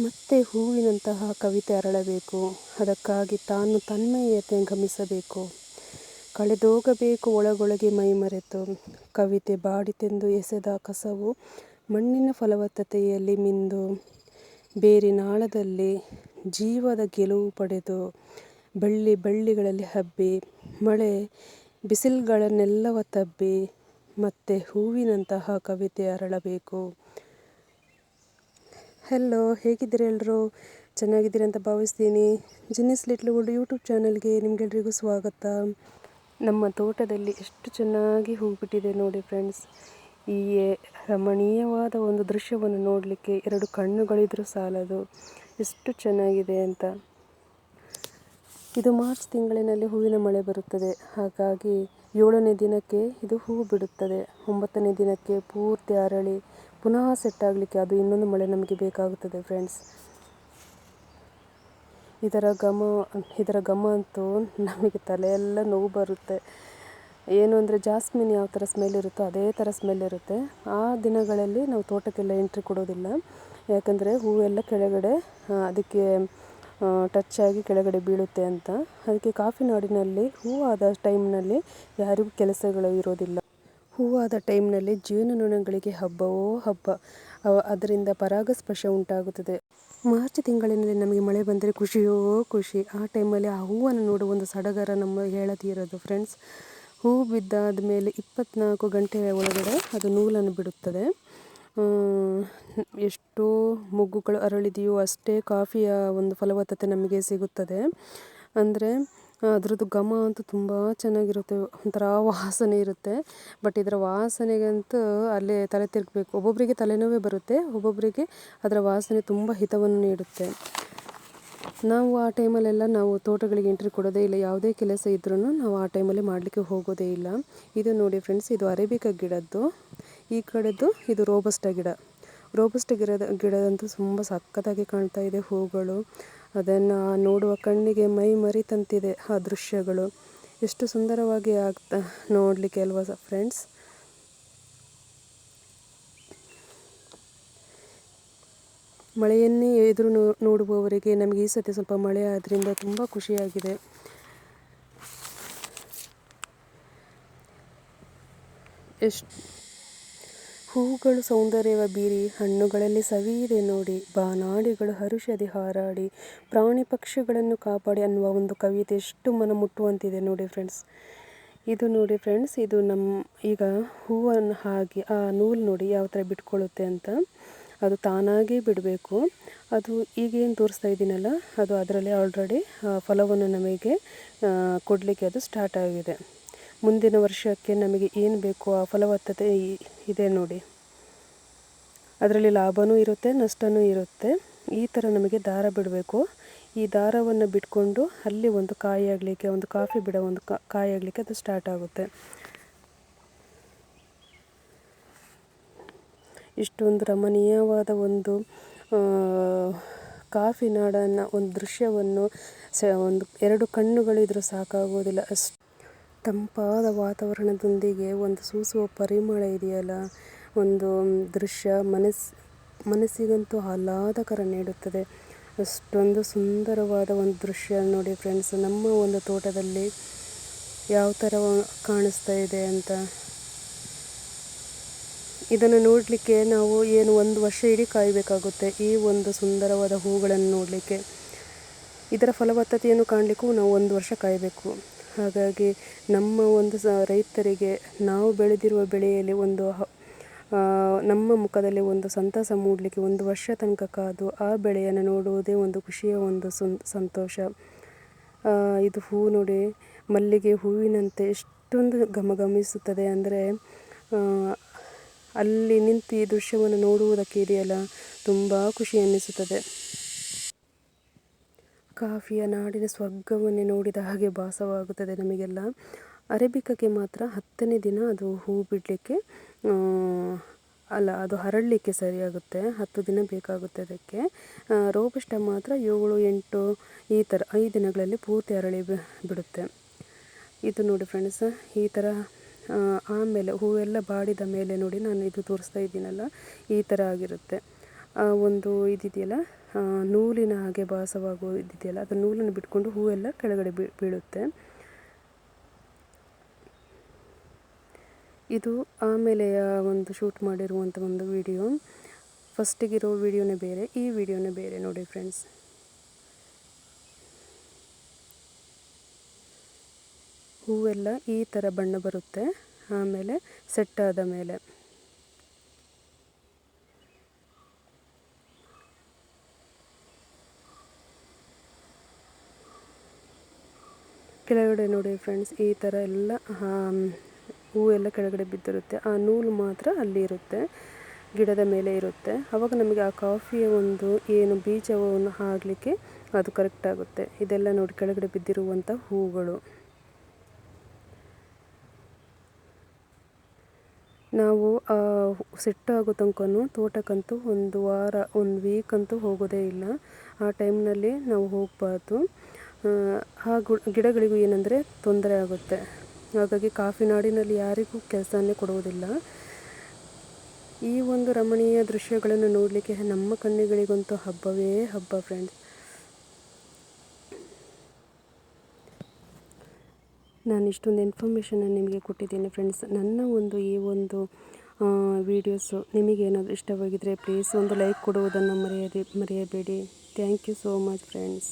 ಮತ್ತೆ ಹೂವಿನಂತಹ ಕವಿತೆ ಅರಳಬೇಕು. ಅದಕ್ಕಾಗಿ ತಾನು ತನ್ಮಯತೆ ಗಮಿಸಬೇಕು. ಕಳೆದೋಗಬೇಕು ಒಳಗೊಳಗೆ ಮೈಮರೆತು ಕವಿತೆ ಬಾಡಿತೆಂದು ಎಸೆದ ಕಸವು ಮಣ್ಣಿನ ಫಲವತ್ತತೆಯಲ್ಲಿ ಮಿಂದು. ಬೇರಿನಾಳದಲ್ಲಿ ಜೀವದ ಗೆಲುವು ಪಡೆದು. ಬಳ್ಳಿ ಬಳ್ಳಿಗಳಲ್ಲಿ ಹಬ್ಬಿ. ಮಳೆ ಬಿಸಿಲುಗಳನ್ನೆಲ್ಲವ ತಬ್ಬಿ. ಮತ್ತೆ ಹೂವಿನಂತಹ ಕವಿತೆ ಅರಳಬೇಕು. ಹೆಲೋ ಹೇಗಿದ್ದೀರಿ ಎಲ್ಲರೂ ಚೆನ್ನಾಗಿದ್ದೀರಿ ಅಂತ ಭಾವಿಸ್ತೀನಿ. ಜಿನ್ನಿಸ್ ಲಿಟ್ಲ್ ವರ್ಲ್ಡ್ ಯೂಟ್ಯೂಬ್ ಚಾನಲ್ಗೆ ನಿಮಗೆಲ್ರಿಗೂ ಸ್ವಾಗತ. ನಮ್ಮ ತೋಟದಲ್ಲಿ ಎಷ್ಟು ಚೆನ್ನಾಗಿ ಹೂ ಬಿಟ್ಟಿದೆ ನೋಡಿ ಫ್ರೆಂಡ್ಸ್ ಈ ರಮಣೀಯವಾದ ಒಂದು ದೃಶ್ಯವನ್ನು ನೋಡಲಿಕ್ಕೆ ಎರಡು ಕಣ್ಣುಗಳಿದ್ರೂ ಸಾಲದು. ಎಷ್ಟು ಚೆನ್ನಾಗಿದೆ ಅಂತ. ಇದು ಮಾರ್ಚ್ ತಿಂಗಳಿನಲ್ಲಿ ಹೂವಿನ ಮಳೆ ಬರುತ್ತದೆ. ಹಾಗಾಗಿ ಏಳನೇ ದಿನಕ್ಕೆ ಇದು ಹೂ ಬಿಡುತ್ತದೆ. ಒಂಬತ್ತನೇ ದಿನಕ್ಕೆ ಪೂರ್ತಿ ಅರಳಿ ಪುನಃ ಸೆಟ್ ಆಗಲಿಕ್ಕೆ ಅದು ಇನ್ನೊಂದು ಮಳೆ ನಮಗೆ ಬೇಕಾಗುತ್ತದೆ ಫ್ರೆಂಡ್ಸ್ ಇದರ ಘಮ ಇದರ ಘಮ ಅಂತೂ ನಮಗೆ ತಲೆಯೆಲ್ಲ ನೋವು ಬರುತ್ತೆ. ಏನು ಅಂದರೆ ಜಾಸ್ಮಿನ್ ಯಾವ ಥರ ಸ್ಮೆಲ್ ಇರುತ್ತೋ ಅದೇ ಥರ ಸ್ಮೆಲ್ ಇರುತ್ತೆ. ಆ ದಿನಗಳಲ್ಲಿ ನಾವು ತೋಟಕ್ಕೆಲ್ಲ ಎಂಟ್ರಿ ಕೊಡೋದಿಲ್ಲ. ಯಾಕಂದರೆ ಹೂವೆಲ್ಲ ಕೆಳಗಡೆ ಅದಕ್ಕೆ ಟಚ್ ಆಗಿ ಕೆಳಗಡೆ ಬೀಳುತ್ತೆ ಅಂತ. ಅದಕ್ಕೆ ಕಾಫಿ ನಾಡಿನಲ್ಲಿ, ಹೂವಾದ ಟೈಮ್ನಲ್ಲಿ ಯಾರಿಗೂ ಕೆಲಸಗಳು ಇರೋದಿಲ್ಲ. ಹೂವಾದ ಟೈಮ್ನಲ್ಲಿ ಜೇನುನೊಣಗಳಿಗೆ ಹಬ್ಬವೋ ಹಬ್ಬ. ಅದರಿಂದ ಪರಾಗಸ್ಪರ್ಶ ಉಂಟಾಗುತ್ತದೆ. ಮಾರ್ಚ್ ತಿಂಗಳಿನಲ್ಲಿ ನಮಗೆ ಮಳೆ ಬಂದರೆ ಖುಷಿಯೋ ಖುಷಿ. ಆ ಟೈಮಲ್ಲಿ ಆ ಹೂವನ್ನು ನೋಡುವ ಒಂದು ಸಡಗರ ನಮ್ಮ ಹೇಳತೀರೋದು ಫ್ರೆಂಡ್ಸ್, ಹೂ ಬಿದ್ದಾದ ಮೇಲೆ ಇಪ್ಪತ್ನಾಲ್ಕು ಗಂಟೆ ಒಳಗಡೆ ಅದು ನೂಲನ್ನು ಬಿಡುತ್ತದೆ. ಎಷ್ಟೋ ಮೊಗ್ಗುಗಳು ಅರಳಿದೆಯೋ ಅಷ್ಟೇ ಕಾಫಿಯ ಒಂದು ಫಲವತ್ತತೆ ನಮಗೆ ಸಿಗುತ್ತದೆ. ಅಂದರೆ ಅದ್ರದ್ದು ಘಮ ಅಂತೂ ತುಂಬ ಚೆನ್ನಾಗಿರುತ್ತೆ. ಒಂಥರ ವಾಸನೆ ಇರುತ್ತೆ. ಬಟ್ ಇದರ ವಾಸನೆಗಂತೂ ಅಲ್ಲೇ ತಲೆ ತಿರುಗಬೇಕು. ಒಬ್ಬೊಬ್ಬರಿಗೆ ತಲೆನೋವೇ ಬರುತ್ತೆ. ಒಬ್ಬೊಬ್ಬರಿಗೆ ಅದರ ವಾಸನೆ ತುಂಬ ಹಿತವನ್ನು ನೀಡುತ್ತೆ. ನಾವು ಆ ಟೈಮಲ್ಲೆಲ್ಲ ನಾವು ತೋಟಗಳಿಗೆ ಎಂಟ್ರಿ ಕೊಡೋದೇ ಇಲ್ಲ. ಯಾವುದೇ ಕೆಲಸ ಇದ್ರೂ ನಾವು ಆ ಟೈಮಲ್ಲಿ ಮಾಡಲಿಕ್ಕೆ ಹೋಗೋದೇ ಇಲ್ಲ. ಇದು ನೋಡಿ ಫ್ರೆಂಡ್ಸ್ ಇದು ಅರೇಬಿಕಾ ಗಿಡದ್ದು. ಈ ಕಡೆದು ಇದು ರೋಬಸ್ಟ ಗಿಡ. ರೋಬಸ್ಟ ಗಿಡದ, ಗಿಡದಂತೂ ತುಂಬ ಸಕ್ಕತ್ತಾಗಿ ಕಾಣ್ತಾ ಇದೆ ಹೂಗಳು. ಅದನ್ನು ನೋಡುವ ಕಣ್ಣಿಗೆ ಮೈ ಮರಿತಂತಿದೆ ಆ ದೃಶ್ಯಗಳು. ಎಷ್ಟು ಸುಂದರವಾಗಿ ಆಗ್ತಾ, ನೋಡಲಿಕ್ಕೆ ಅಲ್ವಾ ಫ್ರೆಂಡ್ಸ್? ಮಳೆಯನ್ನೇ ಎದುರು ನೋಡುವವರಿಗೆ ನಮಗೆ ಈ ಸತಿ ಸ್ವಲ್ಪ ಮಳೆ ಆದ್ದರಿಂದ ತುಂಬ ಖುಷಿಯಾಗಿದೆ. ಎಷ್ಟು ಹೂಗಳು ಸೌಂದರ್ಯವ ಬೀರಿ ಹಣ್ಣುಗಳಲ್ಲಿ ಸವಿಯಿದೆ ನೋಡಿ. ಬಾನಾಡಿಗಳು ಹರುಷದಿ ಹಾರಾಡಿ ಪ್ರಾಣಿ ಪಕ್ಷಿಗಳನ್ನು ಕಾಪಾಡಿ ಅನ್ನುವ ಒಂದು ಕವಿತೆ ಎಷ್ಟು ಮನ ಮುಟ್ಟುವಂತಿದೆ ನೋಡಿ ಫ್ರೆಂಡ್ಸ್. ಇದು ನೋಡಿ ಫ್ರೆಂಡ್ಸ್, ಇದು ನಮ್ಮ ಈಗ ಹೂವನ್ನು ಹಾಗೆ ಆ ನೂಲು ನೋಡಿ ಯಾವ ಥರ ಬಿಟ್ಕೊಳ್ಳುತ್ತೆ ಅಂತ. ಅದು ತಾನಾಗೇ ಬಿಡಬೇಕು. ಅದು ಈಗೇನು ತೋರಿಸ್ತಾ ಇದ್ದೀನಲ್ಲ ಅದು ಅದರಲ್ಲಿ ಆಲ್ರೆಡಿ ಫಲವನ್ನು ನಮಗೆ ಕೊಡಲಿಕ್ಕೆ ಅದು ಸ್ಟಾರ್ಟ್ ಆಗಿದೆ. ಮುಂದಿನ ವರ್ಷಕ್ಕೆ ನಮಗೆ ಏನು ಬೇಕು ಆ ಫಲವತ್ತತೆ ಇದೆ ನೋಡಿ. ಅದರಲ್ಲಿ ಲಾಭವೂ ಇರುತ್ತೆ ನಷ್ಟವೂ ಇರುತ್ತೆ. ಈ ಥರ ನಮಗೆ ದಾರ ಬಿಡಬೇಕು. ಈ ದಾರವನ್ನು ಬಿಟ್ಕೊಂಡು ಅಲ್ಲಿ ಒಂದು ಕಾಯಿ ಆಗಲಿಕ್ಕೆ, ಒಂದು ಕಾಫಿ ಬಿಡ ಒಂದು ಕಾಯಿ ಆಗಲಿಕ್ಕೆ ಅದು ಸ್ಟಾರ್ಟ್ ಆಗುತ್ತೆ. ಇಷ್ಟೊಂದು ರಮಣೀಯವಾದ ಒಂದು ಕಾಫಿ ನಾಡನ್ನು ಒಂದು ದೃಶ್ಯವನ್ನು ಸ ಒಂದು ಎರಡು ಕಣ್ಣುಗಳಿದ್ರೂ ಸಾಕಾಗೋದಿಲ್ಲ. ಅಷ್ಟು ತಂಪಾದ ವಾತಾವರಣದೊಂದಿಗೆ ಒಂದು ಸೂಸುವ ಪರಿಮಳ ಇದೆಯಲ್ಲ? ಒಂದು ದೃಶ್ಯ ಮನಸ್ಸು ಮನಸ್ಸಿಗಂತೂ ಆಹ್ಲಾದಕರ ನೀಡುತ್ತದೆ. ಅಷ್ಟೊಂದು ಸುಂದರವಾದ ಒಂದು ದೃಶ್ಯ ನೋಡಿ ಫ್ರೆಂಡ್ಸ್ ನಮ್ಮ ಒಂದು ತೋಟದಲ್ಲಿ ಯಾವ ಥರ ಕಾಣಿಸ್ತಾ ಇದೆ ಅಂತ. ಇದನ್ನು ನೋಡಲಿಕ್ಕೆ ನಾವು ಏನು ಒಂದು ವರ್ಷ ಇಡೀ ಕಾಯಬೇಕಾಗುತ್ತೆ ಈ ಒಂದು ಸುಂದರವಾದ ಹೂಗಳನ್ನು ನೋಡಲಿಕ್ಕೆ. ಇದರ ಫಲವತ್ತತೆಯನ್ನು ಕಾಣಲಿಕ್ಕೂ ನಾವು ಒಂದು ವರ್ಷ ಕಾಯಬೇಕು. ಹಾಗಾಗಿ ನಮ್ಮ ಒಂದು ಸ ರೈತರಿಗೆ ನಾವು ಬೆಳೆದಿರುವ ಬೆಳೆಯಲ್ಲಿ ಒಂದು ನಮ್ಮ ಮುಖದಲ್ಲಿ ಒಂದು ಸಂತಸ ಮೂಡಲಿಕ್ಕೆ ಒಂದು ವರ್ಷ ತನಕ ಕಾದು ಆ ಬೆಳೆಯನ್ನು ನೋಡುವುದೇ ಒಂದು ಖುಷಿಯ ಒಂದು ಸಂತೋಷ. ಇದು ಹೂ ನೋಡಿ ಮಲ್ಲಿಗೆ ಹೂವಿನಂತೆ ಎಷ್ಟೊಂದು ಗಮಗಮಿಸುತ್ತದೆ ಅಂದರೆ ಅಲ್ಲಿ ನಿಂತು ಈ ದೃಶ್ಯವನ್ನು ನೋಡುವುದಕ್ಕೆ ಇದೆಯಲ್ಲ, ತುಂಬ ಖುಷಿ ಅನ್ನಿಸುತ್ತದೆ ಕಾಫಿಯ ನಾಡಿನ ಸ್ವರ್ಗವನ್ನೇ ನೋಡಿದ ಹಾಗೆ ಭಾಸವಾಗುತ್ತದೆ ನಮಗೆಲ್ಲ. ಅರೇಬಿಕಕ್ಕೆ ಮಾತ್ರ ಹತ್ತನೇ ದಿನ ಅದು ಹೂ ಬಿಡಲಿಕ್ಕೆ ಅಲ್ಲ, ಅದು ಹರಳಲಿಕ್ಕೆ ಸರಿಯಾಗುತ್ತೆ. ಹತ್ತು ದಿನ ಬೇಕಾಗುತ್ತೆ ಅದಕ್ಕೆ. ರೋಬಸ್ಟ ಮಾತ್ರ ಏಳು, ಎಂಟು ಈ ಥರ ಐದು ದಿನಗಳಲ್ಲಿ ಪೂರ್ತಿ ಅರಳಿ ಬಿಡುತ್ತೆ. ಇದು ನೋಡಿ ಫ್ರೆಂಡ್ಸ್, ಈ ಥರ ಆಮೇಲೆ ಹೂವೆಲ್ಲ ಬಾಡಿದ ಮೇಲೆ ನೋಡಿ ನಾನು ಇದು ತೋರಿಸ್ತಾ ಇದ್ದೀನಲ್ಲ, ಈ ಥರ ಆಗಿರುತ್ತೆ. ಒಂದು ಇದಿದೆಯಲ್ಲ ನೂಲಿನ ಹಾಗೆ ಭಾಸವಾಗುವ ಇದಿದೆಯಲ್ಲ, ಅದು ನೂಲನ್ನು ಬಿಟ್ಕೊಂಡು ಹೂವೆಲ್ಲ ಕೆಳಗಡೆ ಬೀಳುತ್ತೆ. ಇದು ಆಮೇಲೆ ಒಂದು ಶೂಟ್ ಮಾಡಿರುವಂಥ ಒಂದು ವಿಡಿಯೋ. ಫಸ್ಟಿಗಿರೋ ವಿಡಿಯೋನೇ ಬೇರೆ, ಈ ವಿಡಿಯೋನೇ ಬೇರೆ ನೋಡಿ ಫ್ರೆಂಡ್ಸ್. ಹೂವೆಲ್ಲ ಈ ಥರ ಬಣ್ಣ ಬರುತ್ತೆ, ಆಮೇಲೆ ಸೆಟ್ ಆದ ಮೇಲೆ. ಕೆಳಗಡೆ ನೋಡಿ ಫ್ರೆಂಡ್ಸ್ ಈ ಥರ ಎಲ್ಲ ಹೂ ಎಲ್ಲ ಕೆಳಗಡೆ ಬಿದ್ದಿರುತ್ತೆ. ಆ ನೂಲು ಮಾತ್ರ ಅಲ್ಲಿ ಇರುತ್ತೆ, ಗಿಡದ ಮೇಲೆ ಇರುತ್ತೆ. ಆವಾಗ ನಮಗೆ ಆ ಕಾಫಿಯ ಒಂದು ಏನು ಬೀಜವನ್ನು ಹಾಕಲಿಕ್ಕೆ ಅದು ಕರೆಕ್ಟ್ ಆಗುತ್ತೆ. ಇದೆಲ್ಲ ನೋಡಿ ಕೆಳಗಡೆ ಬಿದ್ದಿರುವಂಥ ಹೂಗಳು. ನಾವು, ಆ ಸೆಟ್ ಆಗೋ ತೋಟಕ್ಕಂತೂ ಒಂದು ವಾರ, ಒಂದು ವೀಕ್ ಅಂತೂ ಹೋಗೋದೇ ಇಲ್ಲ. ಆ ಟೈಮ್ನಲ್ಲಿ ನಾವು ಹೋಗಬಾರ್ದು. ಆ ಗಿಡಗಳಿಗೂ ಏನಂದರೆ ತೊಂದರೆ ಆಗುತ್ತೆ. ಹಾಗಾಗಿ ಕಾಫಿ ನಾಡಿನಲ್ಲಿ ಯಾರಿಗೂ ಕೆಲಸನೇ ಕೊಡುವುದಿಲ್ಲ. ಈ ಒಂದು ರಮಣೀಯ ದೃಶ್ಯಗಳನ್ನು ನೋಡಲಿಕ್ಕೆ ನಮ್ಮ ಕಣ್ಣುಗಳಿಗಂತೂ ಹಬ್ಬವೇ ಹಬ್ಬ ಫ್ರೆಂಡ್ಸ್ ನಾನು ಇಷ್ಟೊಂದು ಇನ್ಫಾರ್ಮೇಷನ್ನ ನಿಮಗೆ ಕೊಟ್ಟಿದ್ದೀನಿ ಫ್ರೆಂಡ್ಸ್ ನನ್ನ ಒಂದು, ಈ ಒಂದು ವೀಡಿಯೋಸು ನಿಮಗೇನಾದರೂ ಇಷ್ಟವಾಗಿದ್ದರೆ ಪ್ಲೀಸ್ ಒಂದು ಲೈಕ್ ಕೊಡುವುದನ್ನು ಮರೆಯದೆ ಮರೆಯಬೇಡಿ. Thank you so much friends